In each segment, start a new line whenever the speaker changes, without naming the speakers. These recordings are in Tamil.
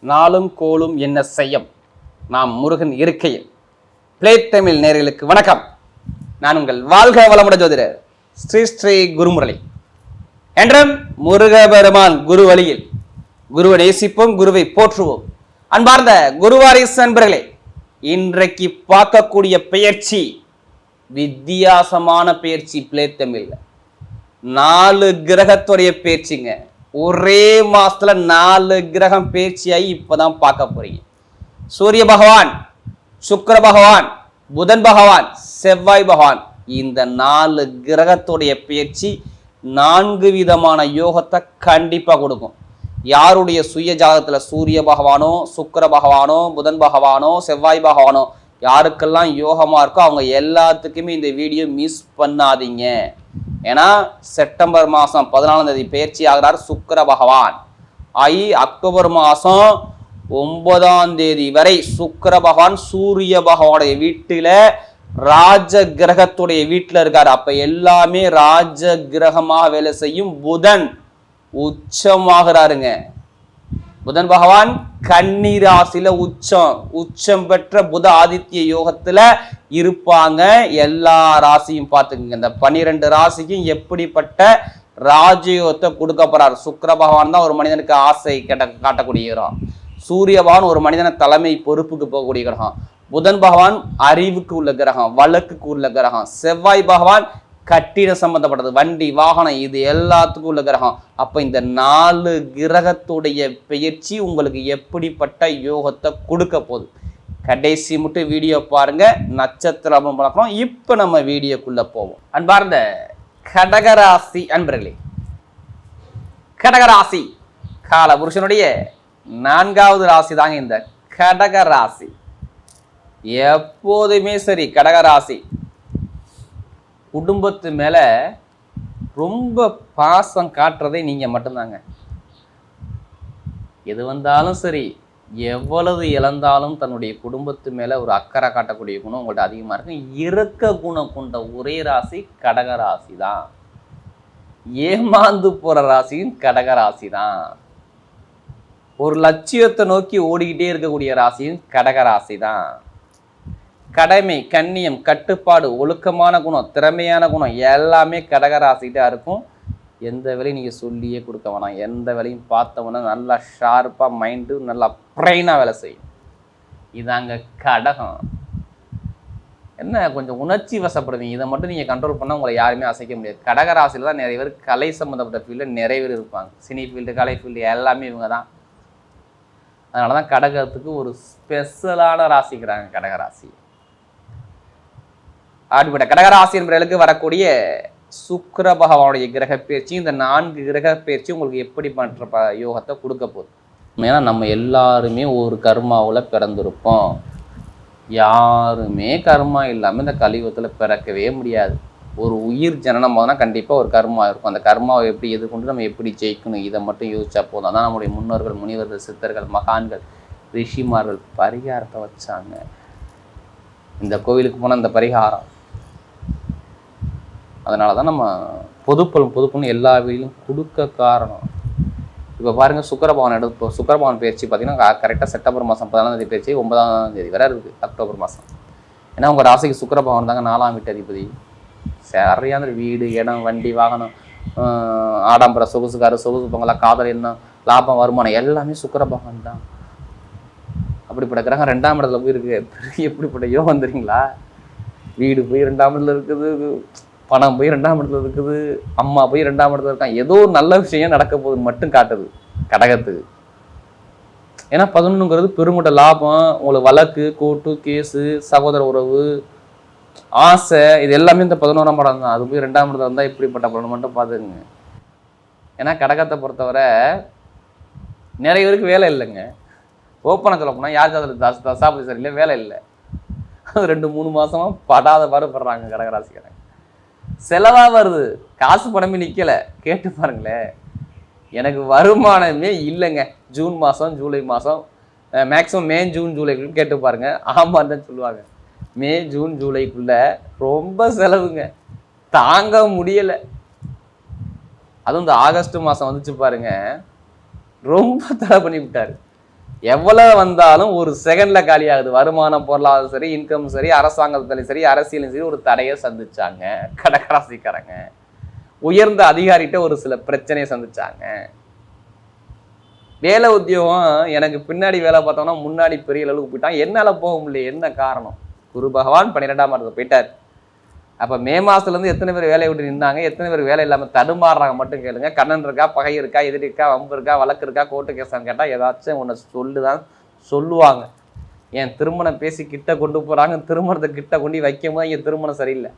நாளும் கோலும் என்ன செய்யும்? நாம் முருகன் இருக்கையில். பிளே தமிழ் நேர்களுக்கு வணக்கம். நான் உங்கள் வாழ்க வளமுட ஜோதிடர் ஸ்ரீ ஸ்ரீ குருமுரளி. என்றும் முருகபெருமான் குரு வழியில் குருவை நேசிப்போம் குருவை போற்றுவோம். அன்பார்ந்த குருவாரிஸ் நண்பர்களே இன்றைக்கு பார்க்கக்கூடிய பெயர்ச்சி வித்தியாசமான பெயர்ச்சி பிளே தமிழ்ல நாலு கிரகத்துடைய பேச்சுங்க ஒரே மாசத்துல நாலு கிரகம் பேச்சியாகி இப்பதான் பார்க்க போறீங்க. சூரிய பகவான் சுக்கர பகவான் புதன் பகவான் செவ்வாய் பகவான் இந்த நாலு கிரகத்துடைய பேச்சு நான்கு விதமான யோகத்தை கண்டிப்பா கொடுக்கும். யாருடைய சுய ஜாதகத்துல சூரிய பகவானோ சுக்கர பகவானோ புதன் பகவானோ செவ்வாய் பகவானோ யாருக்கெல்லாம் யோகமாக இருக்கோ அவங்க எல்லாத்துக்குமே இந்த வீடியோ மிஸ் பண்ணாதீங்க. ஏன்னா செப்டம்பர் மாதம் பதினாலாம் தேதி பயிற்சி ஆகிறார் சுக்கர பகவான். ஆகி அக்டோபர் மாதம் ஒன்பதாம் தேதி வரை சுக்கர பகவான் சூரிய பகவானுடைய வீட்டில் ராஜ கிரகத்துடைய வீட்டில் இருக்கார். அப்போ எல்லாமே ராஜ கிரகமாக வேலை செய்யும் புதன். உச்சமாகிறாருங்க. புதன் பகவான் கன்னி உச்சம் உச்சம் பெற்ற புத ஆதித்ய யோகத்துல இருப்பாங்க. எல்லா ராசியும் பார்த்துக்குங்க. இந்த பன்னிரெண்டு ராசிக்கும் எப்படிப்பட்ட ராஜயோகத்தை கொடுக்க போறார்? சுக்கர பகவான் தான் ஒரு மனிதனுக்கு ஆசை கேட்ட காட்டக்கூடிய கிரகம் சூரிய பகவான் ஒரு மனிதனை தலைமை பொறுப்புக்கு போகக்கூடிய கிரகம். புதன் பகவான் அறிவுக்கு உள்ள கிரகம் வழக்குக்கு உள்ள கிரகம். செவ்வாய் பகவான் கட்டிடம் சம்பந்தப்பட்டது வண்டி வாகனம் இது எல்லாத்துக்கும் உள்ள கிரகம். அப்ப இந்த நாலு கிரகத்துடைய பெயர்ச்சி உங்களுக்கு எப்படிப்பட்ட யோகத்தை கொடுக்க போகுது? கடைசி மட்டும் வீடியோ பாருங்க நட்சத்திரம் பழக்கம் இப்போ நம்ம வீடியோக்குள்ள போவோம். அன்பார்ந்த கடகராசி அன்பர்களே கடகராசி கால புருஷனுடைய நான்காவது ராசி தாங்க இந்த கடகராசி. எப்போதுமே சரி கடகராசி. குடும்பத்து மேலே ரொம்ப பாசம் காட்டுறதே நீங்கள் மட்டும்தாங்க. எது வந்தாலும் சரி எவ்வளவு இழந்தாலும் தன்னுடைய குடும்பத்து மேலே ஒரு அக்கறை காட்டக்கூடிய குணம் உங்கள்கிட்ட அதிகமாக இருக்கும் இறக்க குணம் கொண்ட ஒரே ராசி கடக ராசி தான் ஏமாந்து போகிற ராசியும் கடக ராசி தான் ஒரு லட்சியத்தை நோக்கி ஓடிக்கிட்டே இருக்கக்கூடிய ராசியும் கடக ராசி தான் கடமை கண்ணியம் கட்டுப்பாடு ஒழுக்கமான குணம் திறமையான குணம் எல்லாமே கடகராசிட்டா இருக்கும். எந்த வேலையும் நீங்கள் சொல்லியே கொடுக்க வேணாம். எந்த வேலையும் பார்த்தவொன்னே நல்லா ஷார்ப்பாக மைண்டு நல்லா ப்ரைனாக வேலை செய்யும். இதாங்க கடகம். என்ன கொஞ்சம் உணர்ச்சி வசப்படுவீங்க இதை மட்டும் நீங்கள் கண்ட்ரோல் பண்ணால் உங்களை யாருமே அசைக்க முடியாது. கடகராசியில் தான் நிறைய பேர் கலை சம்மந்தப்பட்ட ஃபீல்டில் நிறைய பேர் இருப்பாங்க. சினி ஃபீல்டு கலை ஃபீல்டு எல்லாமே இவங்க தான். அதனால தான் கடகத்துக்கு ஒரு ஸ்பெஷலான ராசிக்கிறாங்க கடகராசி. அப்படிப்பட்ட கடகராசி என்பவர்களுக்கு வரக்கூடிய சுக்கர பகவானுடைய கிரக பயிற்சி இந்த நான்கு கிரக பயிற்சி உங்களுக்கு எப்படி பண்ற ப யோகத்தை கொடுக்க போகுது? ஏன்னா நம்ம எல்லாருமே ஒரு கர்மாவில் பிறந்திருப்போம். யாருமே கர்மா இல்லாமல் இந்த கலியுகத்தில் பிறக்கவே முடியாது. ஒரு உயிர் ஜனனம் போதுனா கண்டிப்பாக ஒரு கர்மா இருக்கும். அந்த கர்மாவை எப்படி எதிர்கொண்டு நம்ம எப்படி ஜெயிக்கணும் இதை மட்டும் யோசிச்சா போதும். அதான் நம்முடைய முன்னோர்கள் முனிவர்கள் சித்தர்கள் மகான்கள் ரிஷிமார்கள் பரிகாரத்தை வச்சாங்க. இந்த கோவிலுக்கு போன இந்த பரிகாரம் அதனால தான் நம்ம பொதுப்பலம் பொதுப்பல்னு எல்லா வீடும் கொடுக்க காரணம். இப்போ பாருங்கள் சுக்கரபவன் எடுப்போம் சுக்கரபவன் பயிற்சி பார்த்தீங்கன்னா கரெக்டாக செப்டம்பர் மாதம் பதினாலாம் தேதி பயிற்சி ஒன்பதாம் தேதி வரை இருக்குது அக்டோபர் மாதம் ஏன்னா உங்கள் ராசிக்கு சுக்கரபவன் தாங்க நாலாம் வீட்டு அதிபதி. சரியான வீடு இடம் வண்டி வாகனம் ஆடம்பர சொகுசுக்காரு சொகுசு பொங்கலா காதல் என்ன லாபம் வருமானம் எல்லாமே சுக்கரபவன் தான். அப்படிப்பட்ட கிரகம் ரெண்டாம் இடத்துல போய் இருக்கு எப்படிப்பட்ட யோகம் தெரியுங்களா? வீடு போய் ரெண்டாம் இடத்துல இருக்குது. பணம் போய் ரெண்டாம் இடத்துல இருக்குது அம்மா போய் ரெண்டாம் இடத்துல இருக்கான் ஏதோ ஒரு நல்ல விஷயம் நடக்க போகுதுன்னு மட்டும் காட்டுது. கடகத்துக்கு ஏன்னா பதினொன்றுங்கிறது பெருமுட்ட லாபம் உங்களுக்கு வழக்கு கோர்ட்டு கேஸு சகோதர உறவு ஆசை இது எல்லாமே இந்த பதினோராம் படம் தான். அது போய் ரெண்டாம் இடத்துல இருந்தால் இப்படிப்பட்ட படம் மட்டும் பார்த்துக்குங்க. ஏன்னா கடகத்தை பொறுத்தவரை நிறைய பேருக்கு வேலை இல்லைங்க. ஓப்பனாக சொல்ல போனால் யார் அதில் தஸ் தசாபதி சரியில்லை வேலை இல்லை. அது ரெண்டு மூணு மாதமாக படாத பாடுபடுறாங்க கடகராசிக்காரங்க. செலவாக வருது? காசு பணமே நிற்கலை கேட்டு பாருங்களேன். எனக்கு வருமானமே இல்லைங்க. ஜூன் மாதம் ஜூலை மாதம் மேக்ஸிமம் மே ஜூன் ஜூலைக்குள்ள கேட்டு பாருங்க. ஆமான்னு தான் சொல்லுவாங்க. மே ஜூன் ஜூலைக்குள்ளே ரொம்ப செலவுங்க. தாங்க முடியலை. அதுவும் இந்த ஆகஸ்ட் மாதம் வந்துச்சு பாருங்க. ரொம்ப தடை பண்ணி விட்டாரு எவ்வளவு வந்தாலும் ஒரு செகண்ட்ல காலியாகுது. வருமானம் பொருளாதாரம் சரி இன்கம் சரி அரசாங்கத்திலும் சரி அரசியலும் சரி ஒரு தடையை சந்திச்சாங்க. கடகராசிக்காரங்க. உயர்ந்த அதிகாரிகிட்ட ஒரு சில பிரச்சனையை சந்திச்சாங்க. வேலை உத்தியோகம் எனக்கு பின்னாடி வேலை பார்த்தோம்னா முன்னாடி பெரிய அளவுக்கு போயிட்டான். என்னால போக முடியல. என்ன காரணம்? குரு பகவான் பன்னிரெண்டாம் இடத்துல போயிட்டார். அப்போ மே மாதத்துலேருந்து எத்தனை பேர் வேலையை விட்டு நின்றாங்க? எத்தனை பேர் வேலை இல்லாமல் தடுமாறுறாங்க மட்டும் கேளுங்க. கண்ணன் இருக்கா? பகை இருக்கா? எதிரி இருக்கா? வம்பு இருக்கா? வழக்கு இருக்கா? கோர்ட்டு கேஸான்னு கேட்டால் ஏதாச்சும் ஒன்று சொல்லுதான் சொல்லுவாங்க. என் திருமணம் பேசி கிட்ட கொண்டு போகிறாங்க திருமணத்தை கிட்ட கொண்டு வைக்கும் போது என் திருமணம் சரியில்லை.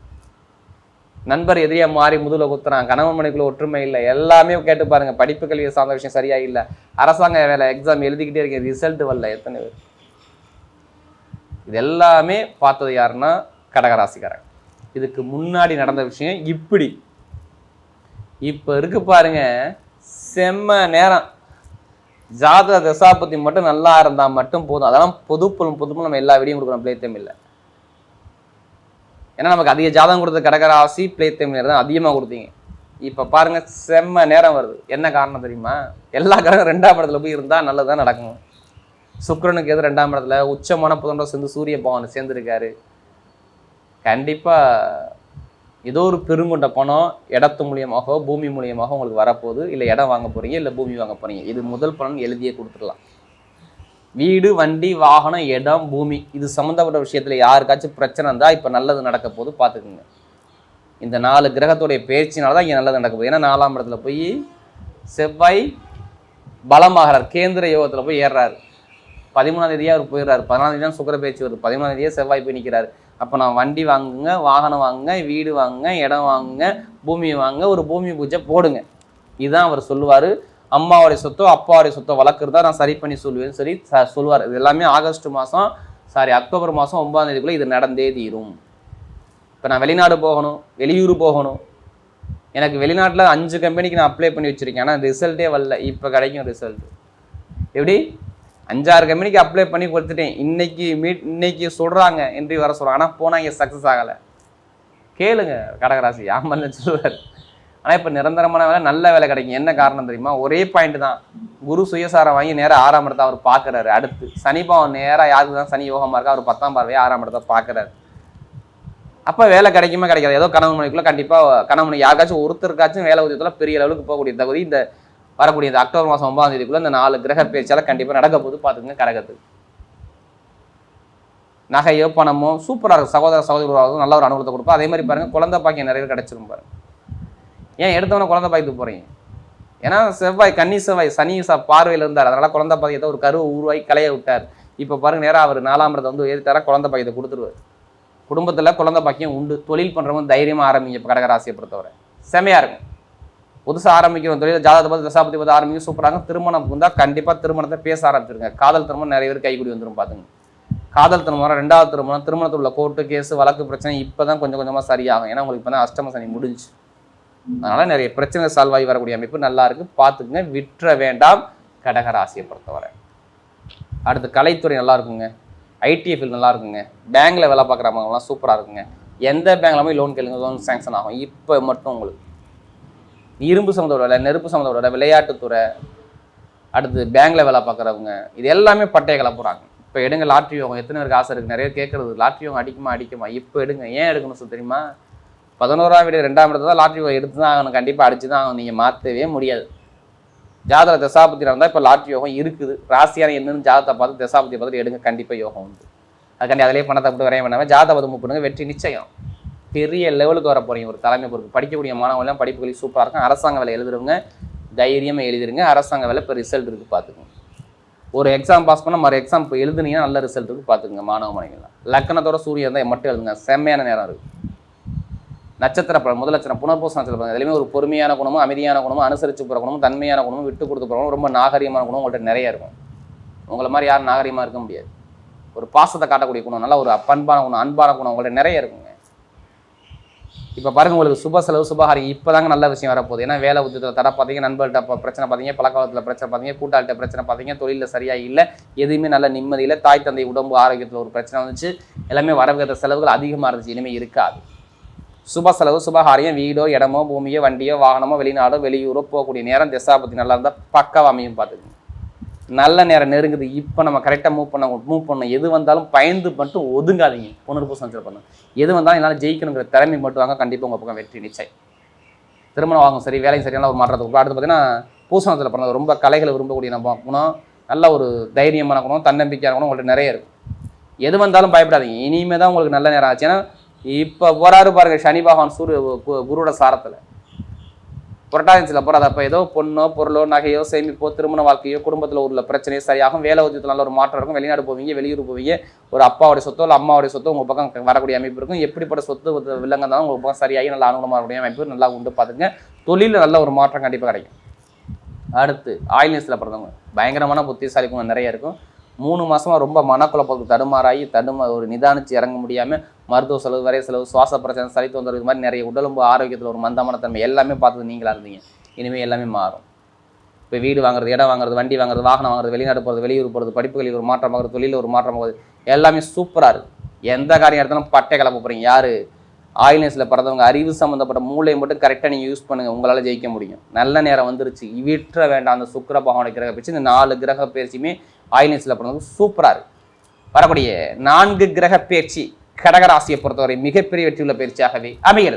நண்பர் எதிரியாக மாறி முதுகுல குத்துறான். கணவன் மனைக்குள்ள ஒற்றுமை இல்லை. எல்லாமே கேட்டு பாருங்கள் படிப்பு கல்வியை சார்ந்த விஷயம் சரியாக இல்லை. அரசாங்க வேலை எக்ஸாம் எழுதிக்கிட்டே இருக்கேன். ரிசல்ட் வரல எத்தனை பேர். இது எல்லாமே பார்த்தது யாருன்னா கடகராசிக்காரங்க. இதுக்கு முன்னாடி நடந்த விஷயம் இப்படி. இப்போ இருக்கு பாருங்க செம்ம நேரம். ஜாதக தசாபதி மட்டும் நல்லா இருந்தால் மட்டும் போதும். அதெல்லாம் பொதுப்புலம் பொதுப்புலம் நம்ம எல்லா வீடியும் கொடுக்குறோம் பிளே தமிழில் ஏன்னா நமக்கு அதிக ஜாதகம் கொடுத்த கடகராசி பிளே தமிழர் தான் அதிகமாக கொடுத்தீங்க. இப்போ பாருங்க செம்ம நேரம் வருது. என்ன காரணம் தெரியுமா? எல்லா கிரகம் ரெண்டாம் இடத்துல போய் இருந்தால் நல்லதாக நடக்கும். சுக்கரனுக்கு எது ரெண்டாம் இடத்துல? உச்சமான புதனோட சேர்ந்து சூரிய பகவான் சேர்ந்துருக்காரு. கண்டிப்பாக ஏதோ ஒரு பெருங்கொண்ட பணம் இடத்து மூலியமாக பூமி மூலியமாக உங்களுக்கு வரப்போகுது. இல்லை இடம் வாங்க போகிறீங்க இல்லை பூமி வாங்க போகிறீங்க இது முதல் பலன் எழுதியே கொடுத்துடலாம். வீடு வண்டி வாகனம் இடம் பூமி இது சம்மந்தப்பட்ட விஷயத்தில் யாருக்காச்சும் பிரச்சனை இருந்தால் இப்போ நல்லது நடக்க போது பார்த்துக்குங்க இந்த நாலு கிரகத்துடைய பேச்சினால தான் இங்கே நல்லது நடக்க போகுது. ஏன்னா நாலாம் இடத்துல போய் செவ்வாய் பலமாகிறார். கேந்திர யோகத்தில் போய் ஏறுறாரு. பதிமூணாம் தேதியாக அவர் போயிடுறாரு. பதினாலாம் தேதி தான் சுக்கர பேச்சு வருது. பதிமூணாம் தேதியாக செவ்வாய் போய் நிற்கிறாரு அப்போ நான் வண்டி வாங்குங்க வாகனம் வாங்குங்க வீடு வாங்குங்க இடம் வாங்குங்க பூமி வாங்குங்க ஒரு பூமி பூஜை போடுங்க. இதுதான் அவர் சொல்லுவார். அம்மாவுடைய சொத்தோ அப்பாவுடைய சொத்தோ வளர்க்குறதா நான் சரி பண்ணி சொல்லுவேன்னு சரி ச- சொல்லுவார். இது எல்லாமே ஆகஸ்ட் மாதம் சாரி அக்டோபர் மாதம் ஒன்பதாம் தேதிக்குள்ளே இது நடந்தே தீரும். இப்போ நான் வெளிநாடு போகணும் வெளியூர் போகணும். எனக்கு வெளிநாட்டில் அஞ்சு கம்பெனிக்கு நான் அப்ளை பண்ணி வச்சுருக்கேன். ஆனால் ரிசல்ட்டே வரல. இப்போ கிடைக்கும் ரிசல்ட் எப்படி? அஞ்சாறு கம்பெனிக்கு அப்ளை பண்ணி கொடுத்துட்டேன். இன்னைக்கு மீட் இன்னைக்கு சொல்கிறாங்க இன்டர்வியூ வர சொல்கிறாங்க ஆனால் போனால் இங்கே சக்ஸஸ் ஆகலை. கேளுங்க கடகராசி. ஆமாம் சொல்லுவார். ஆனால் இப்போ நிரந்தரமான வேலை நல்ல வேலை கிடைக்கும். என்ன காரணம் தெரியுமா? ஒரே பாயிண்ட் தான். குரு சுயசாரம் வாங்கி நேராக ஆறாம் இடத்த அவர் பார்க்குறாரு. அடுத்து சனி பாவம் நேராக யாருக்கு தான் சனி யோகமாக இருக்கா? அவர் பத்தாம் பார்வையாக ஆறாம் இடத்த பார்க்குறாரு. அப்போ வேலை கிடைக்குமா கிடைக்காது? ஏதோ கணவன் மணிக்குள்ளே கண்டிப்பாக கணவன் யாருக்காச்சும் ஒருத்தருக்காச்சும் வேலை உதயத்தில் பெரிய லெவலுக்கு போகக்கூடிய தகுதி. இந்த வரக்கூடிய இந்த அக்டோபர் மாதம் ஒன்பதாம் தேதிக்குள்ளே இந்த நாலு கிரக பேச்சால் கண்டிப்பாக நடக்க போது பார்த்துக்குங்க கடகத்துக்கு நகையோ பணமோ சூப்பராக இருக்கும். சகோதர சகோதரி நல்ல ஒரு அனுகூலத்தை கொடுப்போம் அதே மாதிரி பாருங்க குழந்தை பாக்கியம் நிறைய கிடச்சிரும் கிடைச்சிரும் ஏன் எடுத்தவன குழந்தை பாக்கியத்துக்கு போறீங்க? ஏன்னா செவ்வாய் கன்னி செவ்வாய் சனி பார்வையில் இருந்தார். அதனால குழந்தை பாக்கியத்தை ஒரு கருவை உருவாகி கலைய விட்டார். இப்போ பாருங்க நேராக அவர் நாலாம் இடத்தை வந்து ஏறித்தாரா குழந்தை பாக்கியத்தை கொடுத்துருவார். குடும்பத்தில் குழந்தை பாக்கியம் உண்டு. தொழில் பண்ணுறவங்க தைரியமாக ஆரம்பிங்க இப்போ கடகராசியை பொறுத்தவரை. செமையாக இருக்கும். புதுசாக ஆரம்பிக்கிற தொழில் ஜாதகத்தை பார்த்து தசாபதி பார்த்து ஆரம்பிக்க சூப்பராக திருமணம் இருந்தால் கண்டிப்பாக திருமணத்தை பேச ஆரம்பிச்சிருங்க. காதல் திருமணம் நிறைய பேர் கைக்கூடி வந்துடும் பார்த்துங்க காதல் திருமணம் ரெண்டாவது திருமணம் திருமணத்தில் உள்ள கோர்ட்டு கேஸ் வழக்கு பிரச்சனை இப்போ தான் கொஞ்சம் கொஞ்சமாக சரியாகும். ஏன்னா உங்களுக்கு இப்போ தான் அஷ்டம சனி முடிஞ்சு. அதனால் நிறைய பிரச்சனை சால்வ் ஆகி வரக்கூடிய அமைப்பு நல்லா இருக்கு. பார்த்துக்குங்க விட்டுற வேண்டாம். கடகராசியை பொறுத்தவரை. அடுத்து கலைத்துறை நல்லா இருக்குங்க. ஐடிஎஃப்எல் நல்லா இருக்குங்க. பேங்க்ல வேலை பார்க்குறவங்கலாம் சூப்பராக இருக்குங்க. எந்த பேங்க்ல போய் லோன் கேளுங்க லோன் சேங்ஷன் ஆகும். இப்போ மட்டும் உங்களுக்கு. இரும்பு சம்மந்தப்பட்ட வேலை நெருப்பு சம்மந்தப்பட்ட வேலை விளையாட்டுத்துறை அடுத்து பேங்க்ல வேலை பார்க்குறவங்க இது எல்லாமே பட்டைய கிளப்புறாங்க இப்போ எடுங்க லாட்ரி யோகம் எத்தனை பேருக்கு ஆசை இருக்குது நிறைய கேட்குறது லாட்ரி யோகம் அடிக்குமா அடிக்குமா? இப்போ எடுங்க. ஏன் எடுக்கணும் சார் தெரியுமா? பதினோராம் வீடு ரெண்டாம் இடத்துல தான் லாட்ரி யோகம் எடுத்து தான் ஆகணும். கண்டிப்பாக அடிச்சு தான் ஆகணும். நீங்கள் மாற்றவே முடியாது. ஜாதக தசாபதி இருந்தால் இப்போ லாட்ரி யோகம் இருக்குது. ராசியான என்னன்னு ஜாதகத்தை பார்த்து தசாபதியை பார்த்துட்டு எடுங்க. கண்டிப்பாக யோகம் உண்டு. அதுக்காண்டி அதிலே பணத்தை போட்டு வரைய வேணாமல் ஜாதகம் பண்ணுங்க வெற்றி நிச்சயம். பெரிய லெவலுக்கு வர போகிறீங்க ஒரு தலைமை பொறுப்பு. படிக்கக்கூடிய மாணவர்கள்லாம் படிப்புகளில் சூப்பராக இருக்கும். அரசாங்க வேலை எழுதுறவங்க தைரியமாக எழுதிருங்க. அரசாங்க வேலை இப்போ ரிசல்ட் இருக்குது பார்த்துக்கோங்க. ஒரு எக்ஸாம் பாஸ் பண்ணால் மறு எக்ஸாம் இப்போ எழுதுனீங்கன்னா நல்ல ரிசல்ட் இருக்குது பார்த்துக்கோங்க மாணவ மாணவிகள்லாம் லக்கணத்தோட சூரியன் தான் மட்டும் எழுதுங்க. செம்மையான நேரம் இருக்குது நட்சத்திர பலன் முதல் நட்சத்திரம் புனர்பூச நட்சத்திர பலன் இதுலையுமே ஒரு பொறுமையான குணமும் அமைதியான குணமும் அனுசரித்து போகிற குணமும் தன்மையான குணமும் விட்டு கொடுத்து போகிறோம் ரொம்ப நாகரிகமான குணம் உங்கள்கிட்ட நிறைய இருக்கும். உங்களை மாதிரி யாரும் நாகரிகமாக இருக்க முடியாது. ஒரு பாசத்தை காட்டக்கூடிய குணம் நல்லா ஒரு பண்பான குணம் அன்பான குணம் உங்கள்கிட்ட நிறைய இருக்கும். இப்போ பாருங்க உங்களுக்கு சுப செலவு சுபகாரி இப்போதாங்க நல்ல விஷயம் வரப்போகுது. ஏன்னா வேலை உத்தியத்தில் தடை பார்த்தீங்க நண்பர்கள்ட்ட பிரச்சனை பார்த்தீங்க பழக்கவலத்தில் பிரச்சனை பார்த்தீங்க கூட்டாளிட்ட பிரச்சனை பார்த்தீங்க தொழிலில் சரியாக இல்லை எதுவுமே நல்ல நிம்மதியில் தாய் தந்தை உடம்பு ஆரோக்கியத்தில் ஒரு பிரச்சனை வந்துச்சு எல்லாமே வரவிருக்கிற செலவுகள் அதிகமாக இருந்துச்சு இனிமேல் இருக்காது. சுப செலவு சுபகாரியம் வீடோ இடமோ பூமியோ வண்டியோ வாகனமோ வெளிநாடோ வெளியூரோ போகக்கூடிய நேரம் திசாபத்தி நல்லா இருந்தால் பக்காவா அமையும் பார்த்துக்கோங்க நல்ல நேரம் நெருங்குது. இப்போ நம்ம கரெக்டாக மூவ் பண்ண மூவ் பண்ணணும் எது வந்தாலும் பயந்து மட்டும் ஒதுங்காதீங்க. புனர்பூசம் வச்சு பண்ணணும் எது வந்தாலும் என்னால் ஜெயிக்கணுங்கிற திறமை மட்டும் வாங்க கண்டிப்பாக உங்கள் பக்கம் வெற்றி நிச்சயம். திருமணம் வாங்கும் சரி வேலையும் சரியான ஒரு மாற்றத்துக்கு அடுத்து பார்த்தீங்கன்னா பூசணத்தில் பிறந்தது ரொம்ப கலைகளை விரும்பக்கூடிய நம்ம குணம். நல்ல ஒரு தைரியமான குணம் தன்னம்பிக்கையான குணம் உங்கள்ட்ட நிறைய இருக்கும் எது வந்தாலும் பயப்படாதீங்க. இனிமே தான் உங்களுக்கு நல்ல நேரம் ஆச்சு. ஏன்னா இப்போ போகிறாரு பாருங்க சனி பகவான் சூரிய குருவோட சாரத்தில். புரட்டாசியில் போகிறாது அப்போ ஏதோ பொண்ணோ பொருளோ நகையோ சேமிப்போ திருமண வாழ்க்கையோ குடும்பத்தில் உள்ள பிரச்சனையோ சரியாகும் வேலை உத்தியத்தில் நல்ல ஒரு மாற்றம் இருக்கும் வெளிநாடு போவீங்க வெளியூர் போவீங்க ஒரு அப்பாவுடைய சொத்தோ இல்லை அம்மாவுடைய சொத்தோ உங்கள் பக்கம் வரக்கூடிய அமைப்பு இருக்கும் எப்படிப்பட்ட சொத்து வில்லங்க இருந்தாலும் உங்கள் பக்கம் சரியாகி நல்ல அனுகூலமாக இருக்கக்கூடிய அமைப்பு நல்லா உண்டு பார்த்துங்க தொழிலில் நல்ல ஒரு மாற்றம் கண்டிப்பாக கிடைக்கும் அடுத்து ஆயில்னஸில் பிறந்தவங்க பயங்கரமான புத்திசாலி நிறைய இருக்கும் மூணு மாசமா ரொம்ப மனக்குழப்பத்துக்கு தடுமாறாகி தடுமா ஒரு நிதானிச்சு இறங்க முடியாமல் மருத்துவ செலவு வரைய செலவு சுவாச பிரச்சனை சளி தொந்தரவு இது மாதிரி நிறைய உடலும்பு ஆரோக்கியத்தில் ஒரு மந்தமான தன்மை எல்லாமே பார்த்தது நீங்களா இருந்தீங்க. இனிமேல் எல்லாமே மாறும். இப்போ வீடு வாங்குறது இடம் வாங்குறது வண்டி வாங்குறது வாகனம் வாங்குறது வெளிநாடு போகிறது வெளியூர் போகிறது படிப்புகளில் ஒரு மாற்றம் ஆகுறது தொழிலில் ஒரு மாற்றம் ஆகுது எல்லாமே சூப்பராக இருக்குது எந்த காரியம் எடுத்தாலும் பட்டை கிளம்ப போகிறீங்க யார்? ஆயில்னஸில் பிறந்தவங்க அறிவு சம்மந்தப்பட்ட மூளையை மட்டும் கரெக்டாக நீங்கள் யூஸ் பண்ணுங்கள் உங்களால் ஜெயிக்க முடியும். நல்ல நேரம் வந்துருச்சு. விட்டுற வேண்டாம். அந்த சுக்கிர பகவானுடைய கிரக பயிற்சி இந்த நாலு கிரக பயிற்சியுமே ஆயில்னஸில் பிறந்தவங்க சூப்பராக இருக்கு. வரக்கூடிய நான்கு கிரக பயிற்சி கடகராசியை பொறுத்தவரை மிகப்பெரிய வெற்றியுள்ள பயிற்சியாகவே அமைகிறது.